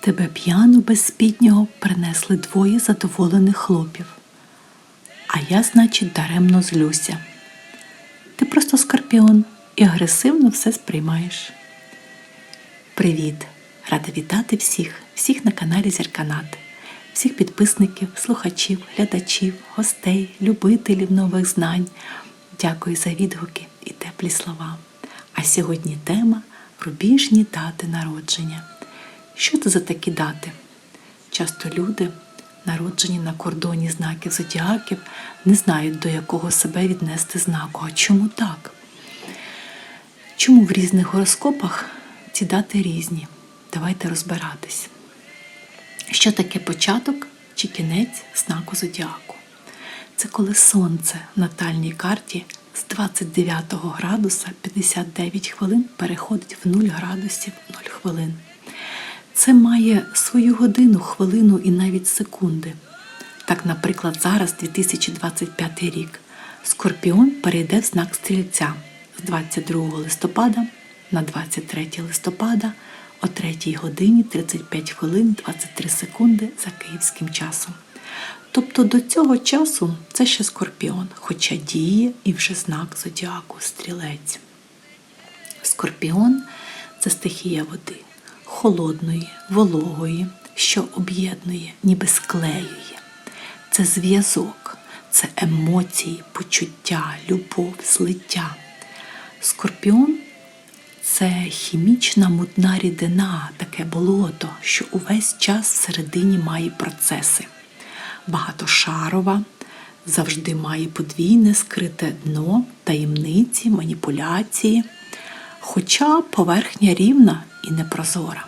Тебе п'яну без спіднього принесли двоє задоволених хлопів. А я, значить, даремно злюся. Ти просто скорпіон і агресивно все сприймаєш. Привіт! Рада вітати всіх, всіх на каналі Зірканат, всіх підписників, слухачів, глядачів, гостей, любителів нових знань. Дякую за відгуки і теплі слова. А сьогодні тема рубіжні дати народження. Що це за такі дати? Часто люди, народжені на кордоні знаків зодіаків, не знають, до якого себе віднести знаку. А чому так? Чому в різних гороскопах ці дати різні? Давайте розбиратись. Що таке початок чи кінець знаку зодіаку? Це коли сонце в натальній карті з 29 градуса 59 хвилин переходить в 0 градусів 0 хвилин. Це має свою годину, хвилину і навіть секунди. Так, наприклад, зараз 2025 рік Скорпіон перейде в знак стрільця з 22 листопада на 23 листопада о 3 годині 35 хвилин 23 секунди за київським часом. Тобто до цього часу це ще скорпіон, хоча діє і вже знак зодіаку стрілець. Скорпіон це стихія води, холодної, вологої, що об'єднує, ніби склеює. Це зв'язок, це емоції, почуття, любов, злиття. Скорпіон це хімічна мутна рідина, таке болото, що увесь час всередині має процеси. Багатошарова, завжди має подвійне скрите дно, таємниці, маніпуляції, хоча поверхня рівна і непрозора.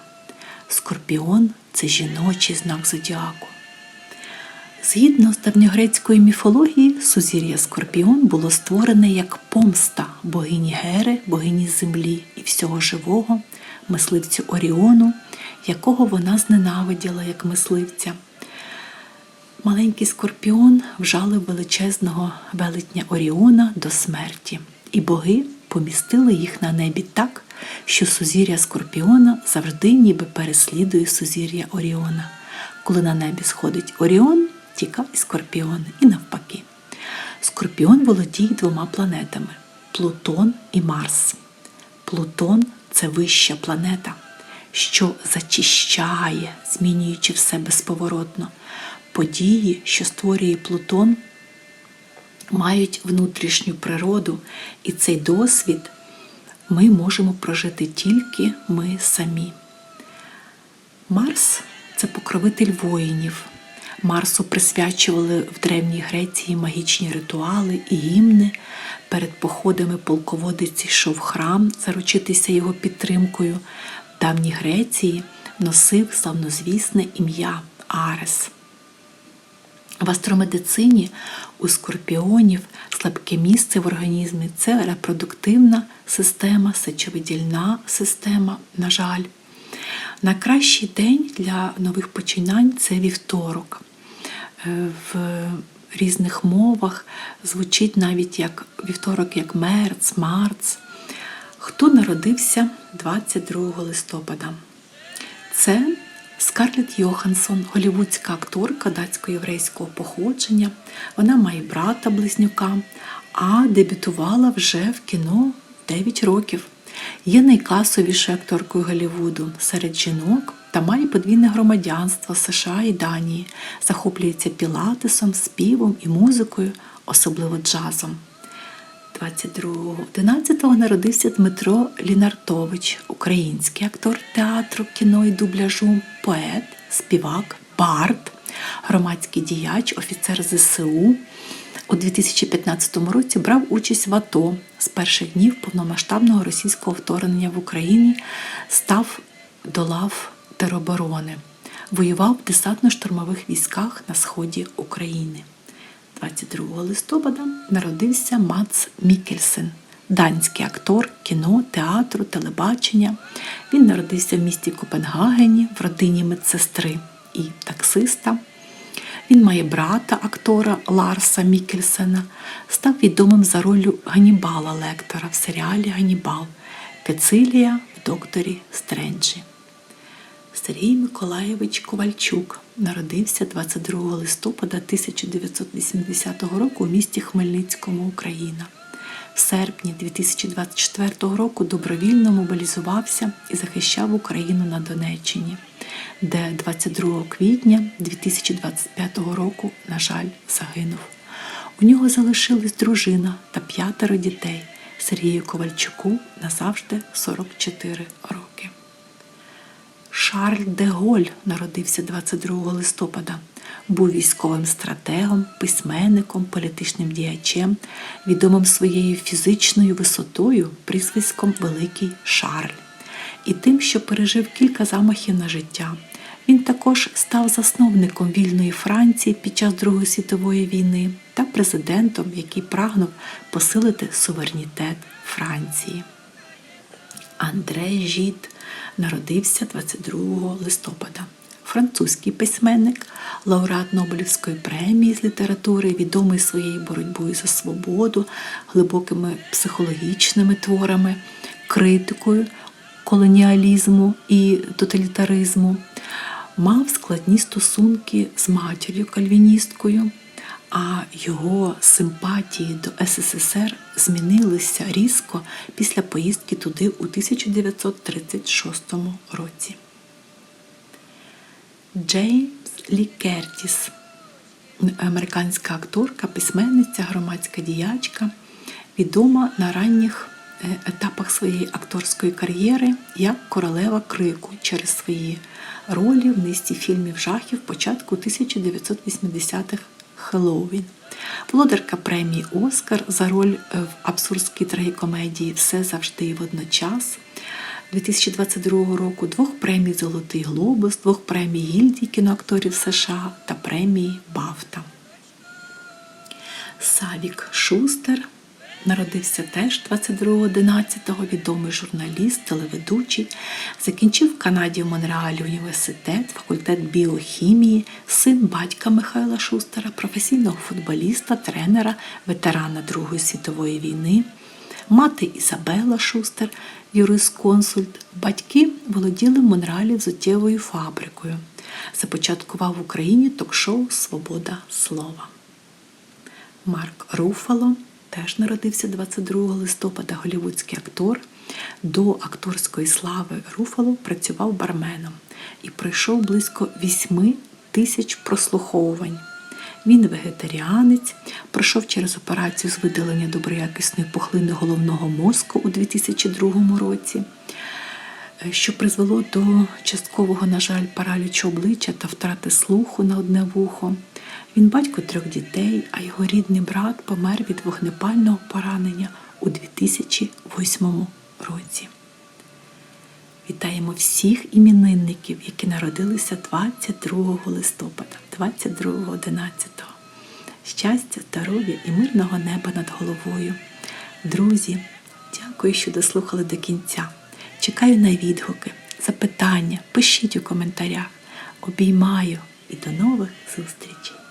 Скорпіон це жіночий знак зодіаку. Згідно з давньогрецької міфології, сузір'я Скорпіон було створене як помста богині Гери, богині землі і всього живого, мисливцю Оріону, якого вона зненавиділа як мисливця. Маленький скорпіон вжалив величезного велетня Оріона до смерті, і боги помістили їх на небі так, що сузір'я Скорпіона завжди ніби переслідує сузір'я Оріона. Коли на небі сходить Оріон, тікав і Скорпіон, і навпаки. Скорпіон володіє двома планетами Плутон і Марс. Плутон це вища планета, що зачищає, змінюючи все безповоротно. Події, що створює Плутон, мають внутрішню природу, і цей досвід ми можемо прожити тільки ми самі. Марс це покровитель воїнів. Марсу присвячували в Древній Греції магічні ритуали і гімни. Перед походами полководець йшов храм заручитися його підтримкою. В давній Греції носив славнозвісне ім'я Арес. В астромедицині у скорпіонів слабке місце в організмі це репродуктивна система, сечовидільна система, на жаль. Найкращий день для нових починань це вівторок. Е, В різних мовах звучить навіть як вівторок, як мерц, марц. Хто народився 22 листопада? Це Скарлетт Йоханссон, голівудська акторка датсько-єврейського походження. Вона має брата близнюка, а дебютувала вже в кіно 9 років. Є найкасовішою акторкою Голлівуду серед жінок та має подвійне громадянство США і Данії, захоплюється пілатесом, співом і музикою, особливо джазом. 22-го 11-го народився Дмитро Лінартович, український актор театру, кіно і дубляжу, поет, співак, бард, громадський діяч, офіцер ЗСУ. У 2015 році брав участь в АТО з перших днів повномасштабного російського вторгнення в Україні, став до лав тероборони, воював в десантно-штурмових військах на сході України. 22 листопада народився Мац Мікельсен, данський актор кіно, театру, телебачення. Він народився в місті Копенгагені в родині медсестри і таксиста. Він має брата актора Ларса Мікельсена, став відомим за ролью Ганібала Лектора в серіалі Ганібал Кецилія в докторі Стренджі. Сергій Миколаєвич Ковальчук народився 22 листопада 1980 року у місті Хмельницькому, Україна. В серпні 2024 року добровільно мобілізувався і захищав Україну на Донеччині, де 22 квітня 2025 року, на жаль, загинув. У нього залишилась дружина та п'ятеро дітей. Сергію Ковальчуку назавжди 44 роки. Шарль де Голь народився 22 листопада. Був військовим стратегом, письменником, політичним діячем, відомим своєю фізичною висотою, прізвиськом Великий Шарль, і тим, що пережив кілька замахів на життя. Він також став засновником вільної Франції під час Другої світової війни та президентом, який прагнув посилити суверенітет Франції. Андре Жіт народився 22 листопада. Французький письменник, лауреат Нобелівської премії з літератури, відомий своєю боротьбою за свободу, глибокими психологічними творами, критикою колоніалізму і тоталітаризму, мав складні стосунки з матір'ю кальвіністкою а його симпатії до СССР змінилися різко після поїздки туди у 1936 році. Джеймс Лі Кертіс, американська акторка, письменниця, громадська діячка, відома на ранніх е, етапах своєї акторської кар'єри як королева крику через свої ролі в низці фільмів жахів початку 1980-х Хеллоуін. Володарка премії Оскар за роль е, в абсурдській трагікомедії Все завжди і водночас 2022 року, двох премій Золотий Глобус, двох премій гільдії кіноакторів США та премії Бафта. Савік Шустер Народився теж 22.11-го, відомий журналіст, телеведучий, закінчив в Канаді в Монреалі університет, факультет біохімії, син батька Михайла Шустера, професійного футболіста, тренера, ветерана Другої світової війни, мати Ізабела Шустер, юрисконсульт. Батьки володіли в Монреалі взуттєвою фабрикою. Започаткував в Україні ток-шоу Свобода слова. Марк Руфало теж народився 22 листопада голівудський актор. До акторської слави Руфало працював барменом і пройшов близько 8 тисяч прослуховувань. Він вегетаріанець, пройшов через операцію з видалення доброякісної пухлини головного мозку у 2002 році, що призвело до часткового, на жаль, паралічу обличчя та втрати слуху на одне вухо. Він батько трьох дітей, а його рідний брат помер від вогнепального поранення у 2008 році. Вітаємо всіх іменинників, які народилися 22 листопада, 22.11. Щастя, здоров'я і мирного неба над головою. Друзі, дякую, що дослухали до кінця. Чекаю на відгуки, запитання, пишіть у коментарях. Обіймаю і до нових зустрічей!